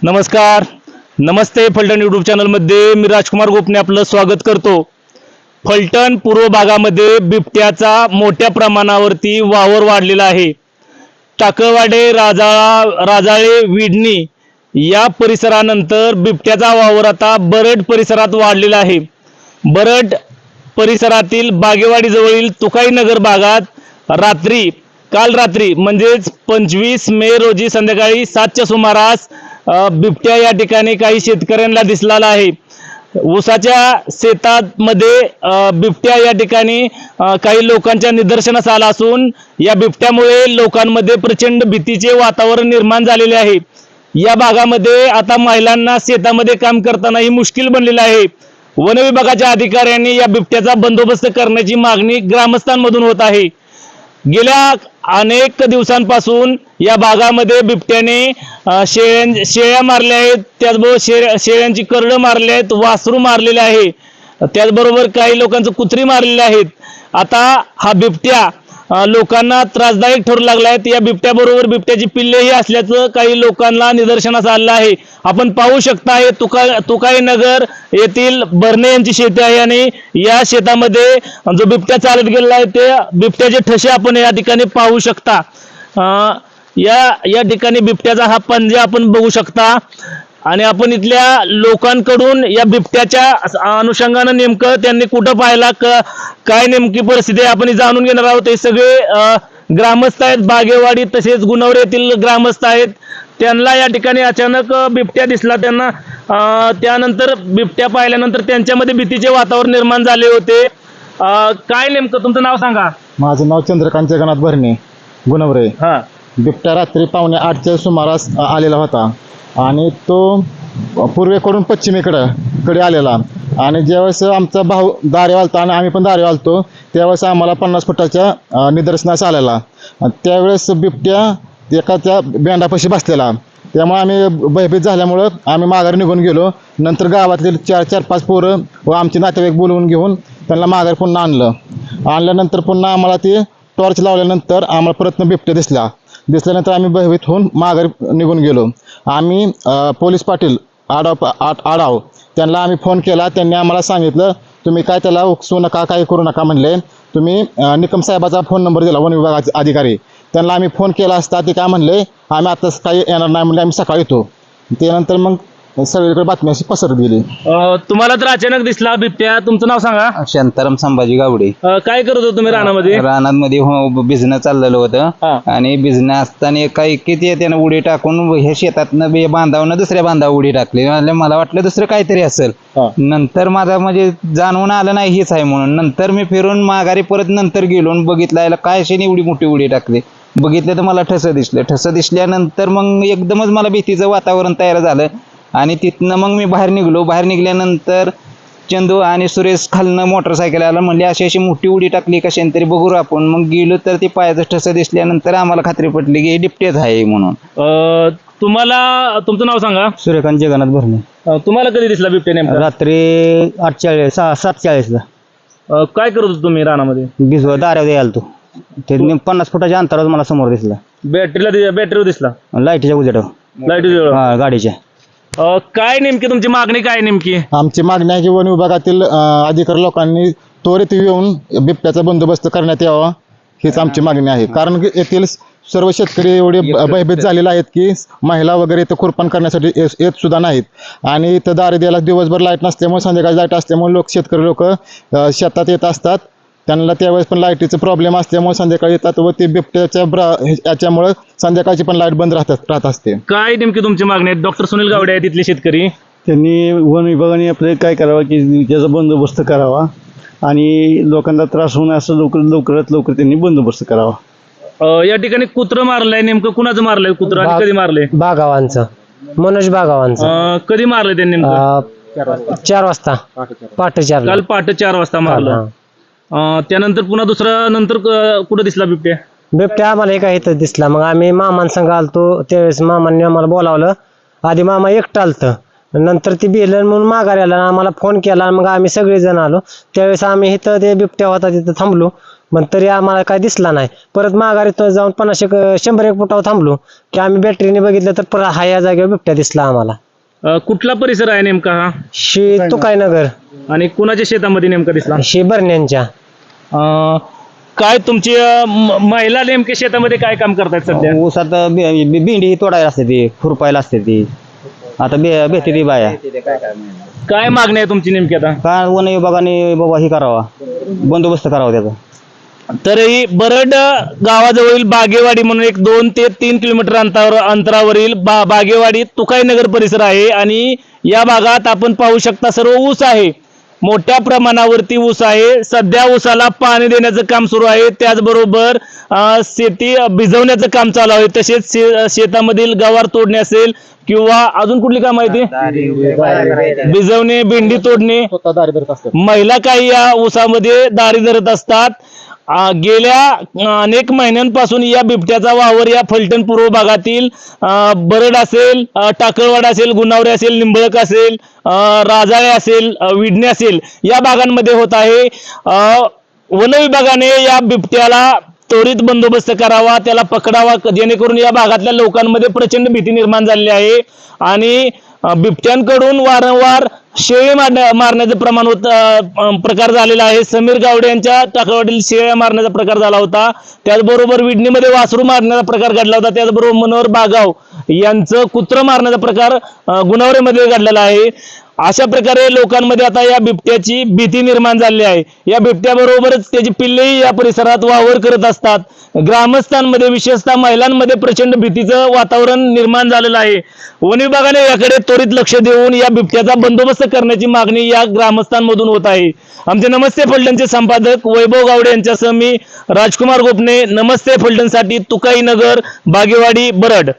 नमस्कार. नमस्ते फलटण यूट्यूब चॅनलमध्ये मी राजकुमार गोपने आपलं स्वागत करतो. फलटण पूर्व भागामध्ये बिबट्याचा मोठ्या प्रमाणावरती वावर वाढलेला आहे. टाकळवाडे राजाळा राजाळे विडणी या परिसरानंतर बिबट्याचा वावर आता बरड परिसरात वाढलेला आहे. बरड परिसरातील बागेवाडीजवळील तुकाईनगर भागात रात्री काल रात्री म्हणजेच पंचवीस मे रोजी संध्याकाळी सातच्या सुमारास बिबट्या या ठिकाणी काही शेतकऱ्यांना दिसलेला आहे. ऊसाच्या शेतामध्ये बिबट्या या ठिकाणी काही लोकांच्या निदर्शनास आला असून या बिबट्यामुळे लोकांमध्ये प्रचंड भीतीचे वातावरण निर्माण झालेले आहे. या भागामध्ये आता महिलांना शेतामध्ये काम करतानाही मुश्किल बनलेलं आहे. वन विभागाच्या अधिकाऱ्यांनी या बिबट्याचा बंदोबस्त करण्याची मागणी ग्रामस्थांमधून होत आहे. गेल्या अनेक दिवसांपासून या भागामध्ये बिबट्याने शेळ्यां शेळ्या मारल्या आहेत. त्याचबरोबर शेळ्या शेळ्यांची करडं मारली आहेत वासरू मारलेले आहे. त्याचबरोबर काही लोकांचं कुत्री मारलेले आहेत. आता हा बिबट्या लोकांना त्रासदायक ठरू लागला आहे. या बिबट्याबरोबर बिबट्याची पिल्लेही असल्याचं काही लोकांना निदर्शनास आलं आहे. आपण पाहू शकता हे तुका तुकाई नगर येथील बर्ने यांची शेती आहे आणि या शेतामध्ये जो बिबट्या चालत गेलेला आहे ते बिबट्याचे ठसे आपण या ठिकाणी पाहू शकता. अं, या या ठिकाणी बिबट्याचा हा पंजा आपण बघू शकता. आणि आपण इथल्या लोकांकडून या बिबट्याच्या अनुषंगानं नेमकं त्यांनी कुठं पाहिला क काय नेमकी परिस्थिती आहे आपण जाणून घेणार आहोत. हे सगळे ग्रामस्थ आहेत बागेवाडी तसेच गुणवरे येथील ग्रामस्थ आहेत. त्यांना या ठिकाणी अचानक बिबट्या दिसला. त्यांना त्यानंतर बिबट्या पाहिल्यानंतर त्यांच्यामध्ये भीतीचे वातावरण निर्माण झाले होते. काय नेमकं? तुमचं नाव सांगा. माझं नाव चंद्रकांत जगन्नाथ भरणे गुणवरे. हा. बिबट्या रात्री पावणे आठच्या सुमारास आलेला होता. आणि तो पूर्वेकडून पश्चिमेकडं कडे आलेला. आणि ज्यावेळेस आमचा भाऊ दारे वालतो आणि आम्ही पण दारे वालतो त्यावेळेस आम्हाला पन्नास फुटाच्या निदर्शनास आलेला. त्यावेळेस बिबट्या एका त्या बेंडापाशी बसलेला. त्यामुळे आम्ही भयभीत झाल्यामुळं आम्ही माघारी निघून गेलो. नंतर गावातील चार चार पाच पोरं व आमचे नातेवाईक बोलवून घेऊन त्यांना माघारी पुन्हा आणलं. आणल्यानंतर पुन्हा आम्हाला ते टॉर्च लावल्यानंतर आम्हाला प्रयत्न बिबट्या दिसला. दिसल्यानंतर आम्ही भयभीत होऊन माघारी निघून गेलो. आम्ही पोलीस पाटील आडाव आडाव त्यांना आम्ही फोन केला. त्यांनी आम्हाला सांगितलं तुम्ही काय त्याला उकसू नका काय करू नका म्हणले. तुम्ही निकम साहेबाचा फोन नंबर दिला वन विभागाचे अधिकारी. त्यांना आम्ही फोन केला असता ते काय म्हणले आम्ही आत्ताच काही येणार नाही म्हणले आम्ही सकाळी येतो. त्यानंतर मग सगळीकडे बातमी अशी पसरत गेली. अं, तुम्हाला तर अचानक दिसला बिबट्या. तुमचं नाव सांगा. शांताराम संभाजी गावडे. अं, काय करत होतो तुम्ही रानामध्ये? रानात मध्ये बिझनेस चाललेलं हा. होतं आणि बिझनेस असताना काही किती त्यानं उडी टाकून ह्या शेतातनं बे बांधावनं दुसऱ्या बांधावर उडी टाकली. म्हणलं मला वाटलं दुसरं काहीतरी असेल. हा. नंतर माझा म्हणजे जाणवून आलं नाही हेच आहे म्हणून. नंतर मी फिरून माघारी परत नंतर गेलो आणि बघितलं याला काय अशी एवढी मोठी उडी टाकली. बघितलं तर मला ठसं दिसलं. ठसं दिसल्यानंतर मग एकदमच मला भीतीचं वातावरण तयार झालं. आणि तिथनं मग मी बाहेर निघलो. बाहेर निघाल्यानंतर चंदू आणि सुरेश खालनं मोटरसायकल आला. म्हणले अशी अशी मोठी उडी टाकली कशाने तरी बघू आपण. मग गेलो तर ते पायाचं ठसं दिसल्यानंतर आम्हाला खात्री पटली की हे डिपटेच आहे म्हणून. अं, तुम्हाला तुमचं नाव सांगा. सूर्यकांत जगन्नाथ भरणे. अं, तुम्हाला कधी दिसला बिबट्या नेमका? रात्री आठचाळीस सहा सातचाळीसला अं, काय करत होतो तुम्ही रानामध्ये? भिजवत दाऱ्यावर यायला तो. ते नेम- पन्नास फुटाच्या अंतरावर मला समोर दिसला. बॅटरीला बॅटरीवर दिसला? लाईटीच्या उजेडावर. लाइट हा गाडीच्या. काय नेमकी तुमची मागणी काय नेमकी? आमची मागणी आहे की वन विभागातील अ, अधिकारी लोकांनी त्वरित येऊन बिबट्याचा बंदोबस्त करण्यात यावा. हीच आमची मागणी आहे. कारण की येथील सर्व शेतकरी एवढे ब- भयभीत झालेले आहेत की महिला वगैरे इथं खुरपण करण्यासाठी येस- येत सुद्धा नाहीत. आणि इथं दारे द्यायला दिवसभर लाइट नसल्यामुळे संध्याकाळी लाइट असल्यामुळे लोक शेतकरी लोक शेतात येत असतात. त्यांना त्यावेळेस पण लाईटीचं प्रॉब्लेम असल्यामुळे संध्याकाळी येतात व ते बिबट्याच्या ब्रा याच्यामुळे संध्याकाळची पण लाइट बंद राहतात राहत असते. काय नेमकी तुमची मागणी आहे? डॉक्टर सुनील गावडे आहेत तिथले शेतकरी. त्यांनी वन विभागाने आपले काय करावं की त्याचा बंदोबस्त करावा आणि लोकांना त्रास होणं असं लवकर लवकरात लवकर त्यांनी बंदोबस्त करावा. अं, या ठिकाणी कुत्रं मारलंय नेमकं कुणाचं मारलंय कुत्रं आणि कधी मारलंय? बागावांचं. मनोज बागावांचं. अं, कधी मारलंय त्यांनी नेमकं? अं, चार वाजता. पहाटे चार काल पहाटे चार वाजता मारलं. अं, त्यानंतर पुन्हा दुसरा नंतर क- कुठं दिसला बिबट्या? बिबट्या आम्हाला एका इथं दिसला. मग आम्ही मामांसंग आलतो. त्यावेळेस मामांनी आम्हाला बोलावलं. आधी मामा एकटं आलतं. नंतर ती बिलन म्हणून माघारी आला आम्हाला फोन केला मग आम्ही सगळेजण आलो. त्यावेळेस आम्ही इथं ते बिबट्या होता तिथं थांबलो. पण तरी आम्हाला काय दिसला नाही. परत माघारी तो जाऊन पन्नास एक शंभर एक फुटावर थांबलो. की आम्ही बॅटरीने बघितलं तर परत हा या जागेवर बिबट्या दिसला आम्हाला. अ, कुठला परिसर आहे नेमका हा? शे तुकाईनगर आणि कुणाच्या शेतामध्ये नेमका दिसला? शे बरण्यांच्या. अ, काय तुमची अ, म- महिला नेमके शेतामध्ये काय काम करतायत सध्या? ऊसात बे- बे- भेंडी तोडायला असते ती खुरपायला असते ती. आता बे भेटते ती बाया. काय मागणी आहे तुमची नेमकी आता? का वन विभागाने बाबा हे करावा. बंदोबस्त करावा त्याचा. तरीही बरड गावाजवळील बागेवाडी म्हणून एक दोन ते तीन किलोमीटर अंतरावर अंतरावरील बा बागेवाडी तुकाईनगर परिसर आहे आणि या भागात आपण पाहू शकता सर्व ऊस आहे. मोठ्या प्रमाणावरती ऊस आहे. सध्या ऊसाला पाणी देण्याचं काम सुरू आहे. त्याचबरोबर शेती भिजवण्याचं काम चालू आहे. तसेच शेतामधील गवार तोडणे असेल किंवा अजून कुठली काम आहे ती भिजवणे भेंडी तोडणे. महिला काही या ऊसामध्ये दारी धरत असतात. आ, गेल्या अनेक महिन्यांपासून या बिबट्याचा वावर या फलटण पूर्व भागातील बरड असेल टाकळवाड असेल गुणावरे असेल निंबळक असेल राजाळे असेल विडणे असेल या भागांमध्ये होत आहे. वन विभागाने या बिबट्याला त्वरित बंदोबस्त करावा त्याला पकडावा जेणेकरून या भागातल्या लोकांमध्ये प्रचंड भीती निर्माण झालेली आहे. आणि बिबट्यांकडून वारंवार शेळी मारण्या मारण्याचं प्रमाण होत प्रकार झालेला आहे. समीर गावडे यांच्या टाकावाडील शेळ्या मारण्याचा प्रकार झाला होता. त्याचबरोबर विडणीमध्ये वासरू मारण्याचा प्रकार घडला होता. त्याचबरोबर मनोहर बागाव यांचं कुत्र मारण्याचा प्रकार अ, गुणावरेमध्ये घडलेला आहे. अशा प्रकारे लोकांमध्ये आता या बिबट्याची भीती निर्माण झाली आहे. या बिबट्याबरोबरच त्याची पिल्लेही या परिसरात वावर करत असतात. ग्रामस्थांमध्ये विशेषतः महिलांमध्ये प्रचंड भीतीचं वातावरण निर्माण झालेलं आहे. वन विभागाने याकडे त्वरित लक्ष देऊन या बिबट्याचा बंदोबस्त करण्याची मागणी या ग्रामस्थांमधून होत आहे. आमचे नमस्ते फलटणचे संपादक वैभव गावडे यांच्यासह मी राजकुमार गोपने नमस्ते फलटणसाठी तुकाई नगर बागेवाडी बरड.